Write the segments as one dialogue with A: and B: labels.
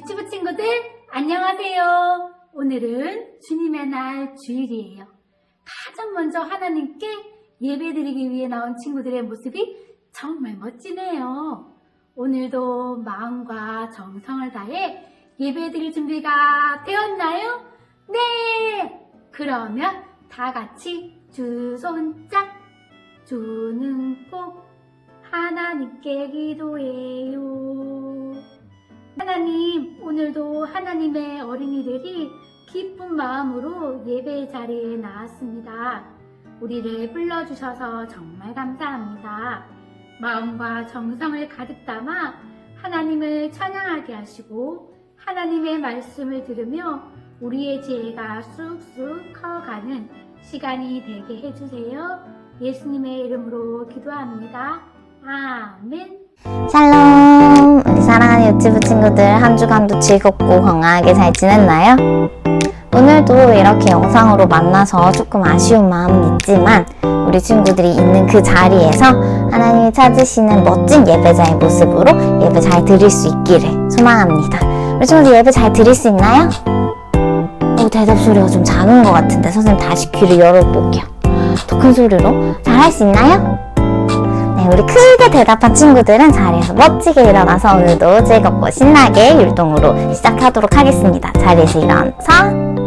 A: 유튜브 친구들 안녕하세요. 오늘은 주님의 날 주일이에요. 가장 먼저 하나님께 예배드리기 위해 나온 친구들의 모습이 정말 멋지네요. 오늘도 마음과 정성을 다해 예배드릴 준비가 되었나요? 네! 그러면 다 같이 두 손짝 주는 꼭 하나님께 기도해요. 하나님, 오늘도 하나님의 어린이들이 기쁜 마음으로 예배 자리에 나왔습니다. 우리를 불러주셔서 정말 감사합니다. 마음과 정성을 가득 담아 하나님을 찬양하게 하시고 하나님의 말씀을 들으며 우리의 지혜가 쑥쑥 커가는 시간이 되게 해주세요. 예수님의 이름으로 기도합니다. 아멘.
B: 샬롬! 사랑하는 유튜브 친구들 한 주간도 즐겁고 건강하게 잘 지냈나요? 오늘도 이렇게 영상으로 만나서 조금 아쉬운 마음은 있지만 우리 친구들이 있는 그 자리에서 하나님이 찾으시는 멋진 예배자의 모습으로 예배 잘 드릴 수 있기를 소망합니다. 우리 친구들 예배 잘 드릴 수 있나요? 오, 대답 소리가 좀 작은 것 같은데 선생님 다시 귀를 열어볼게요. 더 큰 소리로 잘 할 수 있나요? 네, 우리 크게 대답한 친구들은 자리에서 멋지게 일어나서 오늘도 즐겁고 신나게 율동으로 시작하도록 하겠습니다. 자리에서 일어나서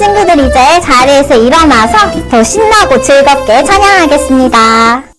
B: 친구들 이제 자리에서 일어나서 더 신나고 즐겁게 찬양하겠습니다.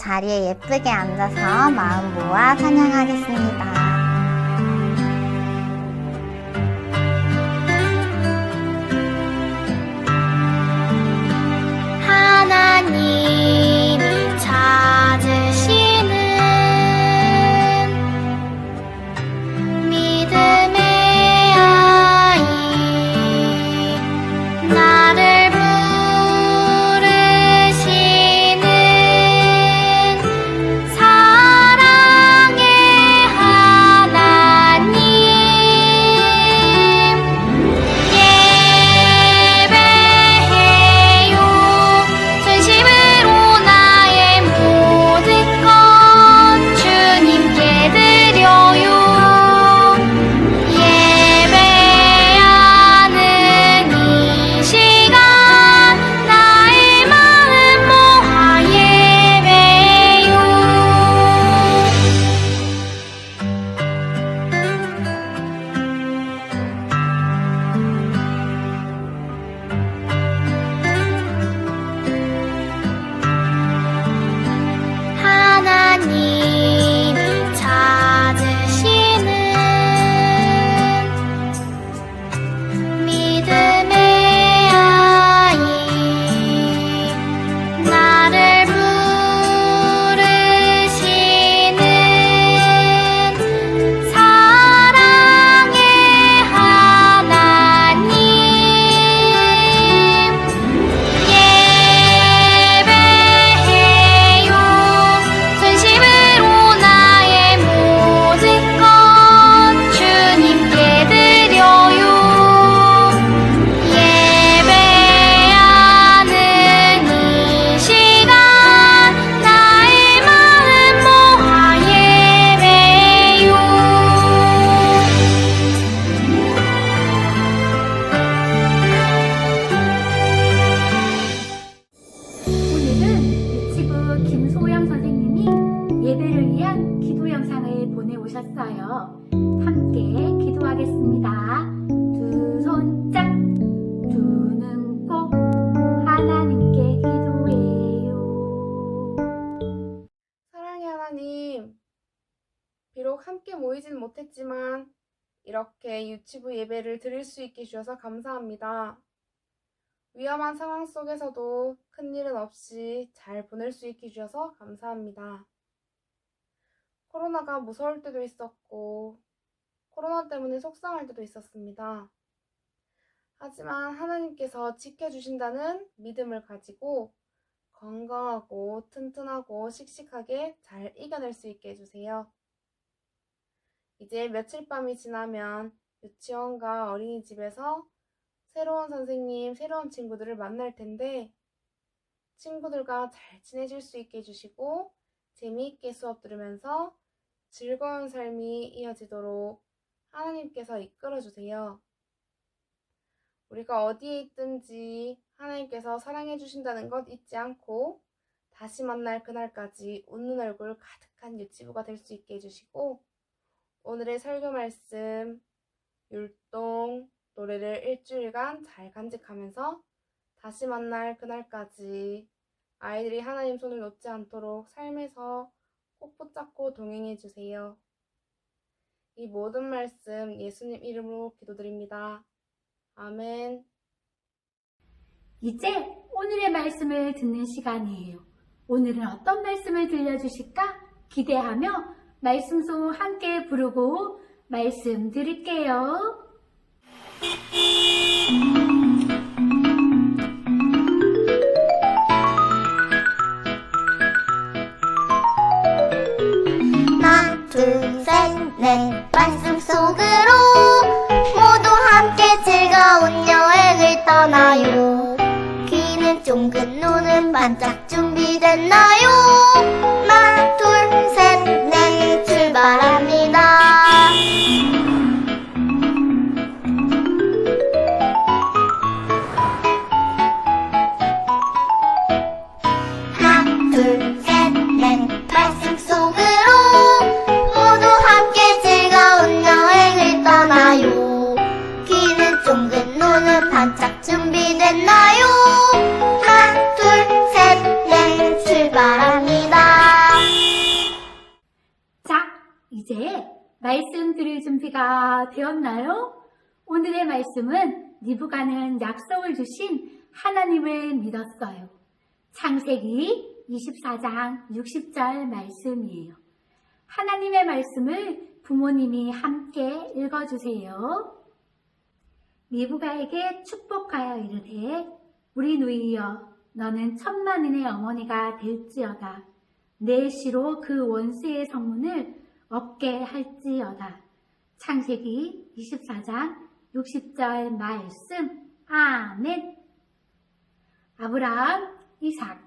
C: 자리에 예쁘게 앉아서 마음 모아 찬양하겠습니다.
A: 함께
D: 모이진 못했지만 이렇게 유치부 예배를 드릴 수 있게 해주셔서 감사합니다. 위험한 상황 속에서도 큰일은 없이 잘 보낼 수 있게 해주셔서 감사합니다. 코로나가 무서울 때도 있었고, 코로나 때문에 속상할 때도 있었습니다. 하지만 하나님께서 지켜주신다는 믿음을 가지고 건강하고 튼튼하고 씩씩하게 잘 이겨낼 수 있게 해주세요. 이제 며칠 밤이 지나면 유치원과 어린이집에서 새로운 선생님, 새로운 친구들을 만날 텐데 친구들과 잘 지내실 수 있게 해주시고 재미있게 수업 들으면서 즐거운 삶이 이어지도록 하나님께서 이끌어 주세요. 우리가 어디에 있든지 하나님께서 사랑해 주신다는 것 잊지 않고 다시 만날 그날까지 웃는 얼굴 가득한 유치부가 될 수 있게 해주시고 오늘의 설교 말씀, 율동, 노래를 일주일간 잘 간직하면서 다시 만날 그날까지 아이들이 하나님 손을 놓지 않도록 삶에서 꼭 붙잡고 동행해 주세요. 이 모든 말씀 예수님 이름으로 기도드립니다. 아멘.
A: 이제 오늘의 말씀을 듣는 시간이에요. 오늘은 어떤 말씀을 들려주실까 기대하며 말씀소 함께 부르고 말씀 드릴게요.
B: 하나 둘 셋 넷. 말씀 속으로 모두 함께 즐거운 여행을 떠나요. 귀는 쫑긋 눈은 반짝 준비됐나요
A: 준비가 되었나요? 오늘의 말씀은 니부가는 약속을 주신 하나님을 믿었어요. 창세기 24장 60절 말씀이에요. 하나님의 말씀을 부모님이 함께 읽어주세요. 미부가에게 축복하여 이르되 우리 누이여 너는 천만인의 어머니가 될지어다. 내 시로 그 원수의 성문을 얻게 할지어다. 창세기 24장 60절 말씀 아멘 아브라함, 이삭,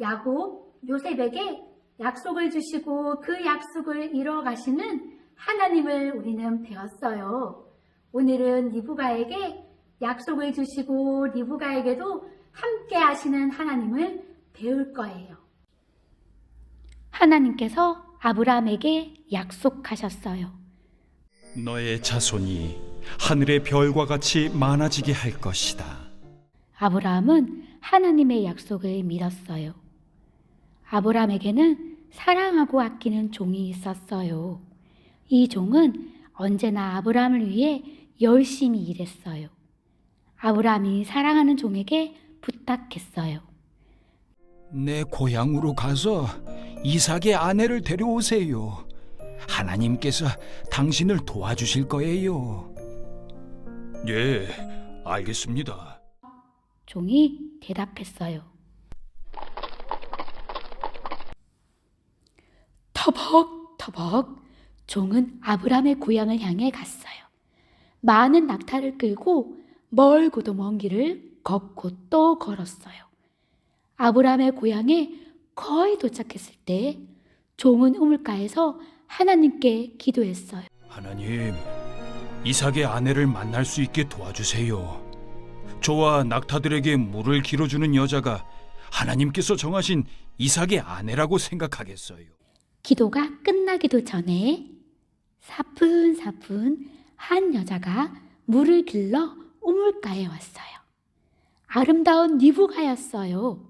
A: 야곱, 요셉에게 약속을 주시고 그 약속을 이뤄 가시는 하나님을 우리는 배웠어요. 오늘은 리브가에게 약속을 주시고 리브가에게도 함께 하시는 하나님을 배울 거예요. 하나님께서 아브라함에게 약속하셨어요.
E: 너의 자손이 하늘의 별과 같이 많아지게 할 것이다.
A: 아브라함은 하나님의 약속을 믿었어요. 아브라함에게는 사랑하고 아끼는 종이 있었어요. 이 종은 언제나 아브라함을 위해 열심히 일했어요. 아브라함이 사랑하는 종에게 부탁했어요.
E: 내 고향으로 가서 이삭의 아내를 데려오세요. 하나님께서 당신을 도와주실 거예요. 예, 알겠습니다.
A: 종이 대답했어요. 터벅터벅 종은 아브라함의 고향을 향해 갔어요. 많은 낙타를 끌고 멀고도 먼 길을 걷고 또 걸었어요. 아브라함의 고향에 거의 도착했을 때 종은 우물가에서 하나님께 기도했어요.
E: 하나님, 이삭의 아내를 만날 수 있게 도와주세요. 저와 낙타들에게 물을 길어주는 여자가 하나님께서 정하신 이삭의 아내라고 생각하겠어요.
A: 기도가 끝나기도 전에 사뿐사뿐 한 여자가 물을 길러 우물가에 왔어요. 아름다운 니부가였어요.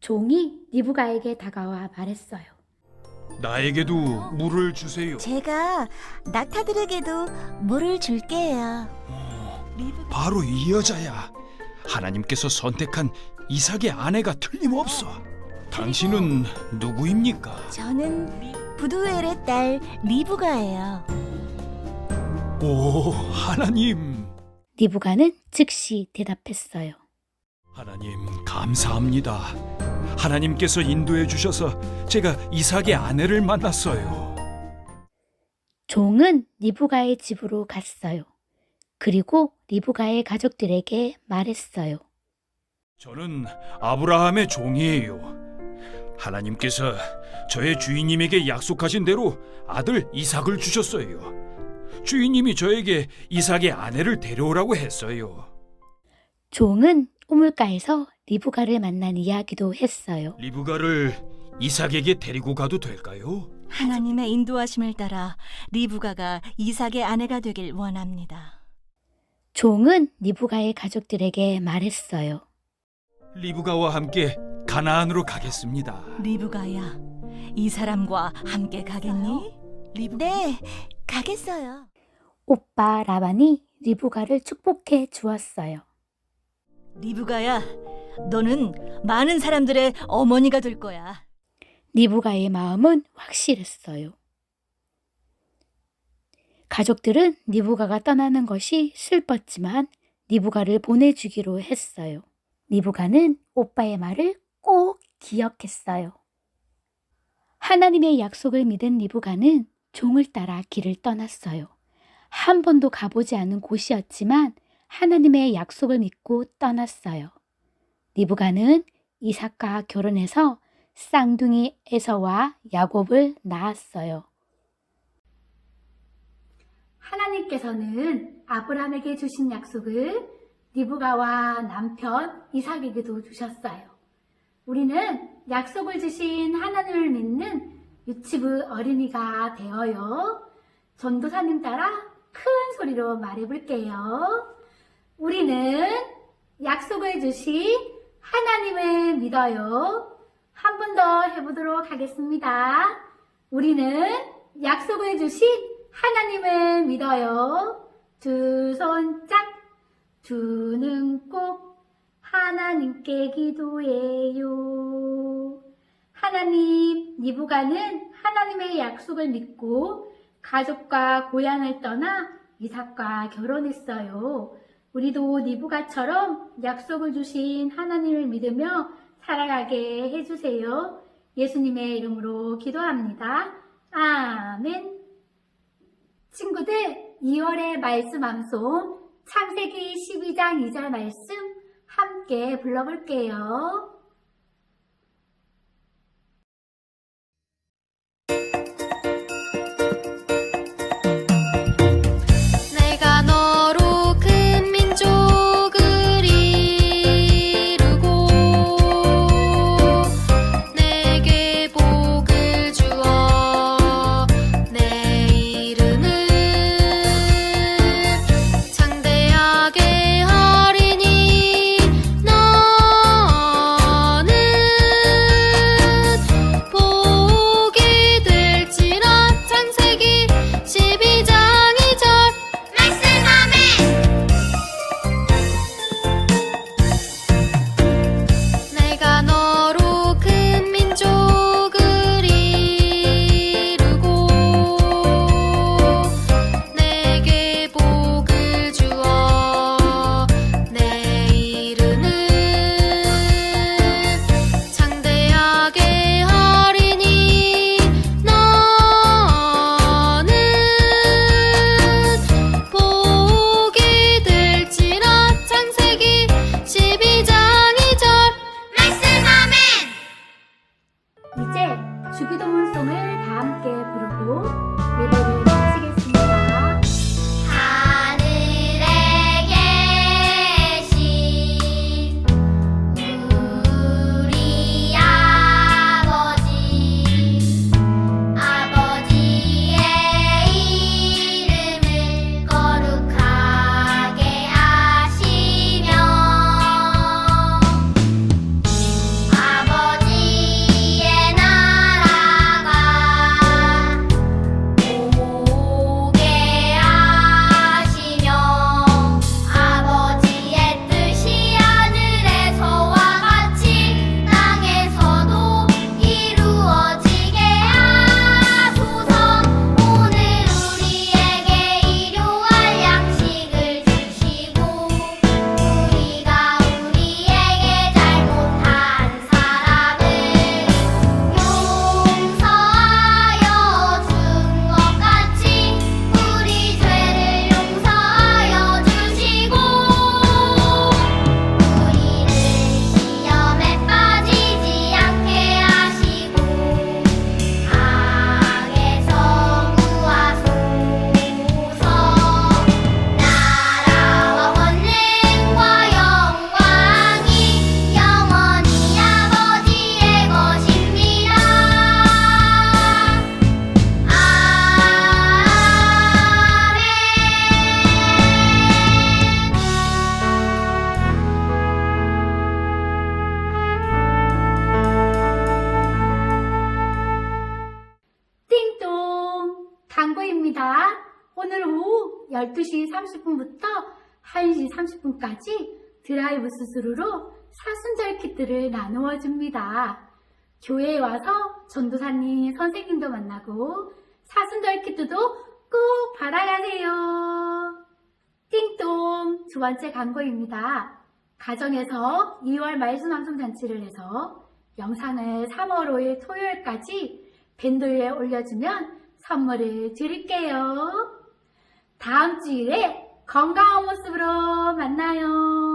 A: 종이 니부가에게 다가와 말했어요.
E: 나에게도 물을 주세요.
F: 제가 낙타들에게도 물을 줄게요.
E: 바로 이 여자야. 하나님께서 선택한 이삭의 아내가 틀림없어. 당신은 누구입니까?
F: 저는 부두엘의 딸 리브가예요.
E: 오, 하나님.
A: 니부가는 즉시 대답했어요.
E: 하나님, 감사합니다. 하나님께서 인도해 주셔서 제가 이삭의 아내를 만났어요.
A: 종은 니부가의 집으로 갔어요. 그리고 니부가의 가족들에게 말했어요.
E: 저는 아브라함의 종이에요. 하나님께서 저의 주인님에게 약속하신 대로 아들 이삭을 주셨어요. 주인님이 저에게 이삭의 아내를 데려오라고 했어요.
A: 종은 우물가에서 리부가를 만난 이야기도 했어요.
E: 리브가를 이삭에게 데리고 가도 될까요?
F: 하나님의 인도하심을 따라 리브가가 이삭의 아내가 되길 원합니다.
A: 종은 니부가의 가족들에게 말했어요.
E: 리브가와 함께 가나안으로 가겠습니다.
F: 리브가야, 이 사람과 함께 가겠니? 리브... 네, 가겠어요.
A: 오빠 라반이 리부가를 축복해 주었어요.
F: 리브가야, 너는 많은 사람들의 어머니가 될 거야.
A: 니부가의 마음은 확실했어요. 가족들은 니부가가 떠나는 것이 슬펐지만 니부가를 보내주기로 했어요. 니부가는 오빠의 말을 꼭 기억했어요. 하나님의 약속을 믿은 니부가는 종을 따라 길을 떠났어요. 한 번도 가보지 않은 곳이었지만 하나님의 약속을 믿고 떠났어요. 니부가는 이삭과 결혼해서 쌍둥이 에서와 야곱을 낳았어요. 하나님께서는 아브라함에게 주신 약속을 리브가와 남편 이삭에게도 주셨어요. 우리는 약속을 주신 하나님을 믿는 유치부 어린이가 되어요. 전도사님 따라 큰 소리로 말해볼게요. 우리는 약속을 주신 하나님을 믿어요. 한 번 더 해보도록 하겠습니다. 우리는 약속을 주신 하나님을 믿어요. 두 손 짝, 두 눈 꼭 하나님께 기도해요. 하나님, 니부가는 하나님의 약속을 믿고 가족과 고향을 떠나 이삭과 결혼했어요. 우리도 니부가처럼 약속을 주신 하나님을 믿으며 살아가게 해주세요. 예수님의 이름으로 기도합니다. 아멘. 친구들, 2월의 말씀 암송 창세기 12장 2절 말씀 함께 불러볼게요. 당구입니다. 오늘 오후 12시 30분부터 1시 30분까지 드라이브 스스로로 사순절 키트를 나누어 줍니다. 교회에 와서 전도사님, 선생님도 만나고 사순절 키트도 꼭 받아가세요. 띵동! 두 번째 광고입니다. 가정에서 2월 말씀 방송 잔치를 해서 영상을 3월 5일 토요일까지 밴드에 올려주면 선물을 드릴게요. 다음 주일에 건강한 모습으로 만나요.